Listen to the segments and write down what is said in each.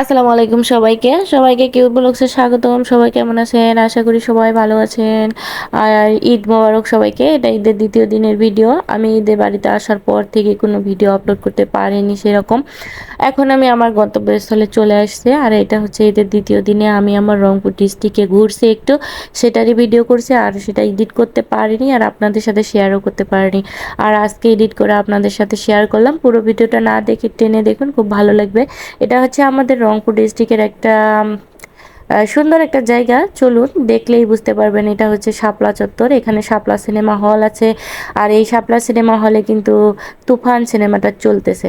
আসসালামু আলাইকুম সবাইকে। সবাইকে কিউট ব্লগসে স্বাগতম। সবাই কেমন আছেন? আশা করি সবাই ভালো আছেন। আর ঈদ মোবারক সবাইকে। এটা ঈদের দ্বিতীয় দিনের ভিডিও। আমি ঈদের বাড়িতে আসার পর থেকে কোনো ভিডিও আপলোড করতে পারিনি সেরকম। এখন আমি আমার গন্তব্যস্থলে চলে আসছে। আর এটা হচ্ছে ঈদের দ্বিতীয় দিনে আমি আমার রংপুর ডিস্ট্রিক্টে ঘুরছি একটু। সেটারই ভিডিও করছি। আর সেটা এডিট করতে পারিনি আর আপনাদের সাথে শেয়ারও করতে পারিনি। আর আজকে এডিট করে আপনাদের সাথে শেয়ার করলাম। পুরো ভিডিওটা না দেখে টেনে দেখুন। খুব ভালো লাগবে। এটা হচ্ছে আমাদের রংপুর ডিস্ট্রিক্টের একটা সুন্দর একটা জায়গা। চলুন দেখলেই বুঝতে পারবেন এটা হচ্ছে শাপলা চত্বর। এখানে শাপলা সিনেমা হল আছে আর এই শাপলা সিনেমা হলে কিন্তু তুফান সিনেমাটা চলতেছে।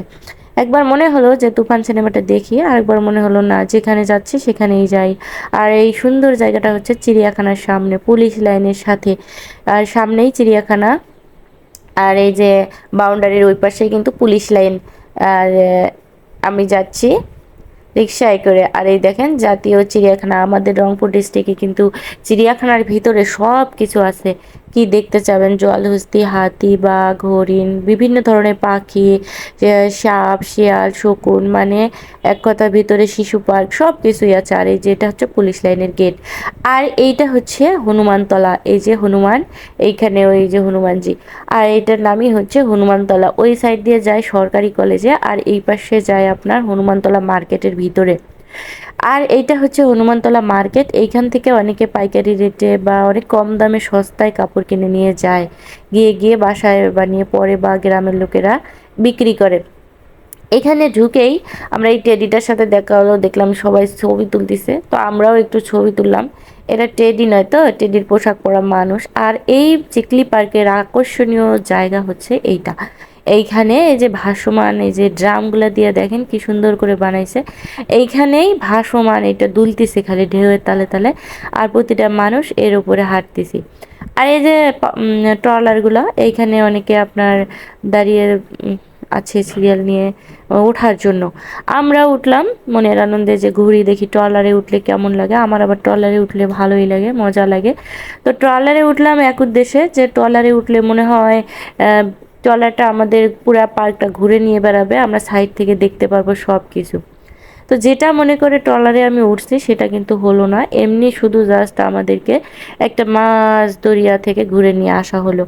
একবার মনে হলো যে তুফান সিনেমাটা দেখি আর একবার মনে হলো না, যেখানে যাচ্ছি সেখানেই যাই। আর এই সুন্দর জায়গাটা হচ্ছে চিড়িয়াখানার সামনে, পুলিশ লাইনের সাথে। আর সামনেই চিড়িয়াখানা। আর এই যে বাউন্ডারির ওই পাশেই কিন্তু পুলিশ লাইন। আর আমি যাচ্ছি। রিক্সায় করে। আর এই দেখেন, জাতীয় চিড়িয়াখানা। আমাদের রংপুর ডিস্ট্রিক্টে কিন্তু চিড়িয়াখানার ভিতরে সব কিছু আছে। কি দেখতে চাবেন? জলহস্তি হাতি, বাঘ, হরিণ, বিভিন্ন ধরনের পাখি সাপ, শিয়াল, শকুন মানে এক কথার ভিতরে শিশু পার্ক সব কিছুই আছে। আর এই যে এটা হচ্ছে পুলিশ লাইনের গেট। আর এইটা হচ্ছে হনুমানতলা। এই যে হনুমান, এইখানে ওই যে হনুমানজি। আর এইটার নামই হচ্ছে হনুমানতলা। ওই সাইড দিয়ে যায় সরকারি কলেজে, আর এই পাশে যায় আপনার হনুমানতলা মার্কেটের ভিতরে। আর এইটা হচ্ছে হনুমানতলা মার্কেট। এইখান থেকে অনেকে পাইকারি রেটে বা অনেক কম দামে সস্তায় কাপড় কিনে নিয়ে যায়। গিয়ে গিয়ে বাসায় বানিয়ে পরে বা গ্রামের লোকেরা বিক্রি করে। এখানে ঢুকেই আমরা এই টেডিটার সাথে দেখা হলো, দেখলাম সবাই ছবি তুলতেছে। তো আমরাও একটু ছবি তুললাম। এটা টেডি নয় তো? টেডির পোশাক পরা মানুষ। আর এই চিকলি পার্কের আকর্ষণীয় জায়গা হচ্ছে এইটা। এইখানে এই যে ভাসমান, এই যে ড্রামগুলো দিয়ে দেখেন কি সুন্দর করে বানাইছে। এইখানেই ভাসমান এটা দুলতেছে খালি ঢেউয়ের তালে তালে। আর প্রতিটা মানুষ এর উপরে হাঁটতেছি। আর এই যে ট্রলারগুলো, এইখানে অনেকে আপনার দাঁড়িয়ে আছে সিরিয়াল নিয়ে ওঠার জন্য। আমরা উঠলাম, মনের আনন্দে যে ঘুরি দেখি, ট্রলারে উঠলে কেমন লাগে? আমার আবার ট্রলারে উঠলে ভালোই লাগে, মজা লাগে। তো ট্রলারে উঠলাম এক উদ্দেশ্যে যে ট্রলারে উঠলে মনে হয় ট্রলারটা আমাদের পুরা পার্কটা ঘুরে নিয়ে বেড়াবে, আমরা সাইড থেকে দেখতে পারব সব কিছু তো যেটা মনে করে ট্রলারে আমি উঠছি, সেটা কিন্তু হলো না। এমনি শুধু জাস্ট আমাদেরকে একটা মাছ দরিয়া থেকে ঘুরে নিয়ে আসা হলো।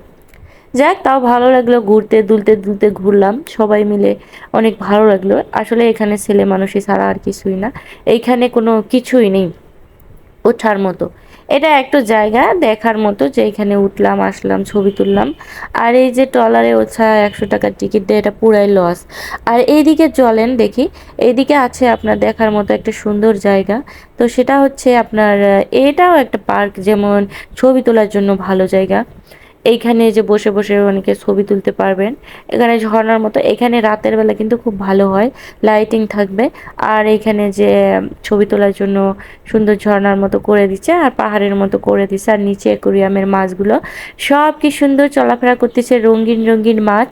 যাক, তাও ভালো লাগল ঘুরতে, দুলতে দুলতে ঘুরলাম। সবাই মিলে অনেক ভালো লাগল। আসলে এখানে ছেলে মানুষই ছাড়া আর কিছুই না। এইখানে কোনো কিছুই নেই ওঠার মতো। এটা একটু জায়গা দেখার মতো যে এখানে উঠলাম, আসলাম, ছবি তুললাম। আর এই যে ট্রলারে ওছা একশো টাকার টিকিট দেয় এটা পুরাই লস আর এইদিকে চলেন দেখি। এইদিকে আছে আপনার দেখার মতো একটা সুন্দর জায়গা। তো সেটা হচ্ছে আপনার, এটাও একটা পার্ক যেমন ছবি তোলার জন্য ভালো জায়গা। এইখানে যে বসে বসে অনেকে ছবি তুলতে পারবেন। এখানে ঝর্নার মতো, এখানে রাতের বেলা কিন্তু খুব ভালো হয় লাইটিং থাকবে। আর এখানে যে ছবি তোলার জন্য সুন্দর ঝর্নার মতো করে দিচ্ছে, আর পাহাড়ের মতো করে দিচ্ছে, আর নিচে অ্যাকোরিয়ামের মাছগুলো। সব কি সুন্দর চলাফেরা করতেছে, রঙিন রঙিন মাছ।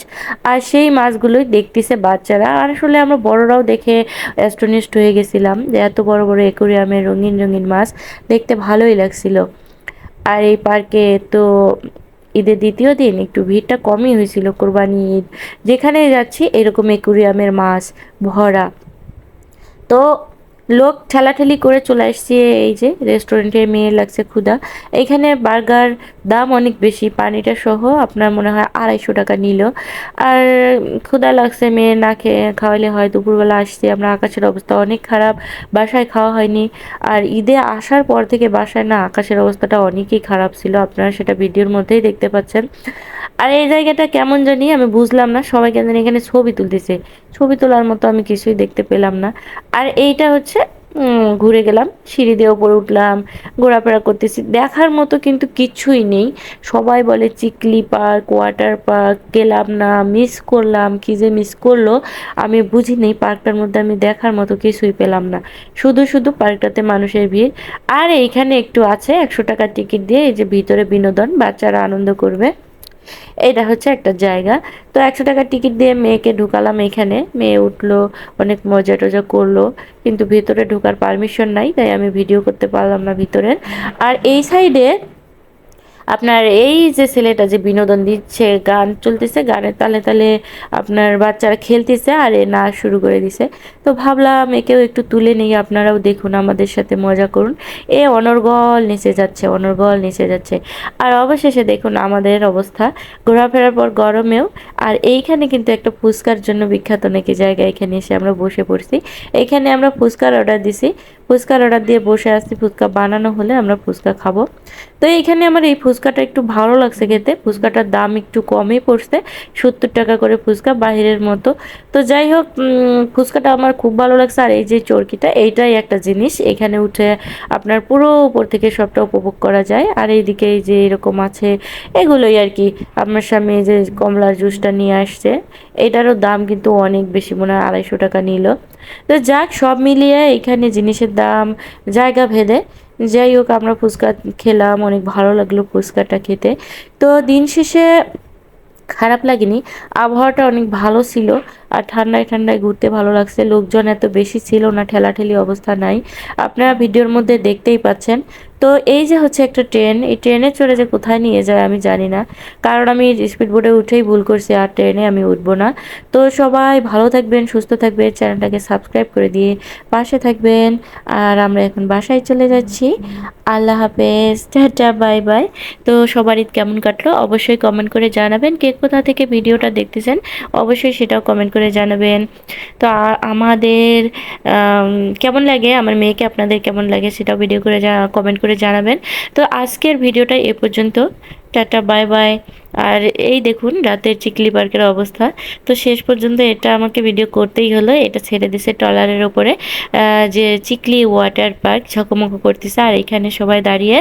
আর সেই মাছগুলোই দেখতেছে বাচ্চারা। আর আসলে আমরা বড়রাও দেখে অ্যাস্ট্রোনিস্ট হয়ে গেছিলাম যে এত বড় বড় অ্যাকোরিয়ামের রঙিন রঙিন মাছ, দেখতে ভালোই লাগছিল। আর এই পার্কে তো ঈদের দ্বিতীয় দিন একটু ভিড়টা কমই হয়েছিল, কোরবানি ঈদ। যেখানে যাচ্ছি এরকম একুরিয়ামের মাছ, ভরা। তো লোক ঠেলাঠেলি করে চলে আসছে, এই যে রেস্টুরেন্টের মেয়ে লাগছে ক্ষুদা এখানে বার্গার দাম অনেক বেশি, পানিটা সহ আপনার মনে হয় আড়াইশো টাকা নিল। আর ক্ষুদা লাগছে, মেয়ে না খেয়ে খাওয়াইলে হয়, দুপুরবেলা আসছে, আমরা আকাশের অবস্থা অনেক খারাপ, বাসায় খাওয়া হয়নি। আর ঈদে আসার পর থেকে বাসায় না, আকাশের অবস্থাটা অনেকই খারাপ ছিল, আপনারা সেটা ভিডিওর মধ্যেই দেখতে পাচ্ছেন। আর এই জায়গাটা কেমন জানি আমি বুঝলাম না, সবাই কেন এখানে ছবি তুলতেছে, ছবি তোলার মতো আমি কিছুই দেখতে পেলাম না। আর এইটা হচ্ছে ঘুরে গেলাম, সিঁড়ি দিয়ে ওপরে উঠলাম, ঘোরাফেরা করতেছি। দেখার মতো কিন্তু কিছুই নেই। সবাই বলে চিকলি পার্ক, ওয়াটার পার্ক, গেলাম না মিস করলাম, কি যে মিস করল, আমি বুঝি নেই, পার্কটার মধ্যে আমি দেখার মতো কিছুই পেলাম না। শুধু শুধু পার্কটাতে মানুষের ভিড়। আর এইখানে একটু আছে, একশো টাকার টিকিট দিয়ে এই যে ভিতরে বিনোদন, বাচ্চারা আনন্দ করবে। এটা হচ্ছে একটা জায়গা। তো একশো টাকার টিকিট দিয়ে মেয়েকে ঢুকালাম এখানে। মেয়ে উঠল, অনেক মজা টজা করল, কিন্তু ভেতরে ঢোকার পারমিশন নাই, তাই আমি ভিডিও করতে পারলাম না ভিতরে। আর এই সাইডে আপনার এই যে ছেলেটা যে বিনোদন দিচ্ছে, গান চলতেছে, গানের তালে তালে আপনার বাচ্চারা খেলতেছে আর এ নাচ শুরু করে দিছে। তো ভাবলাম একেও একটু তুলে নিই, আপনারাও দেখুন, আমাদের সাথে মজা করুন। এ অনর্গল নিচে যাচ্ছে, অনর্গল নিচে যাচ্ছে। আর অবশেষে দেখুন আমাদের অবস্থা, ঘোরাফেরার পর গরমেও, আর এইখানে কিন্তু একটা ফুচকার জন্য বিখ্যাত নাকি জায়গা, এখানে এসে আমরা বসে পড়ছি। এখানে আমরা ফুচকার অর্ডার দিছি। ফুচকার অর্ডার দিয়ে বসে আসছি ফুচকা বানানো হলে আমরা ফুচকা খাব। তো এইখানে আমার এই ফুচকাটা একটু ভালো লাগছে খেতে, ফুচকাটার দাম একটু কমই পড়ছে, সত্তর টাকা করে ফুচকা বাহিরের মতো। তো যাই হোক ফুচকাটা আমার খুব ভালো লাগছে, আর এই যে চরকিটা, এইটাই একটা জিনিস। এখানে উঠে আপনার পুরো উপর থেকে সবটা উপভোগ করা যায়। আর এইদিকে এই যে এরকম আছে, এগুলোই আর কি। আপনার সামনে এই যে কমলার জুসটা নিয়ে আসছে, এটারও দাম কিন্তু অনেক বেশি, মনে হয় আড়াইশো টাকা নিল। তো যাক, সব মিলিয়ে এখানে জিনিসের দাম, জায়গা ভেদে। যাই হোক, আমরা ফুচকা খেলাম, অনেক ভালো লাগল ফুচকাটা খেতে। তো দিন শেষে খারাপ লাগেনি, আবহাওয়াটা অনেক ভালো ছিল। আর ঠান্ডায় ঠান্ডায় ঘুরতে ভালো লাগছে। লোকজন এত বেশি ছিল না, ঠেলাঠেলি অবস্থা নাই। আপনারা ভিডিওর মধ্যে দেখতেই পাচ্ছেন। তো এই যে হচ্ছে একটা ট্রেন, এই ট্রেনে চড়ে যে কোথায় নিয়ে যায় আমি জানি না। কারণ আমি স্পিড বোর্ডে উঠেই ভুল করছি, আর ট্রেনে আমি উঠবো না। তো সবাই ভালো থাকবেন, সুস্থ থাকবেন, চ্যানেলটাকে সাবস্ক্রাইব করে দিয়ে পাশে থাকবেন। আর আমরা এখন বাসায় চলে যাচ্ছি। আল্লাহ হাফেজ, টাটা, বাই বাই। তো সবার ঈদ কেমন কাটলো? অবশ্যই কমেন্ট করে জানাবেন। কে কোথা থেকে ভিডিওটা দেখতেছেন? অবশ্যই সেটাও কমেন্ট করে জানাবেন। তো আমাদের কেমন লাগে? আমার মেয়েকে আপনাদের কেমন লাগে সেটাও ভিডিও করে কমেন্ট করে জানাবেন। তো আজকের ভিডিওটা এ পর্যন্ত। টাটা বাই বাই আর এই দেখুন, রাতের চিকলি পার্কের অবস্থা। তো শেষ পর্যন্ত এটা আমাকে ভিডিও করতেই হলো। এটা ছেড়ে দিছে ট্রলারের ওপরে। যে চিকলি ওয়াটার পার্ক ঝকমক করতেছে। আর এখানে সবাই দাঁড়িয়ে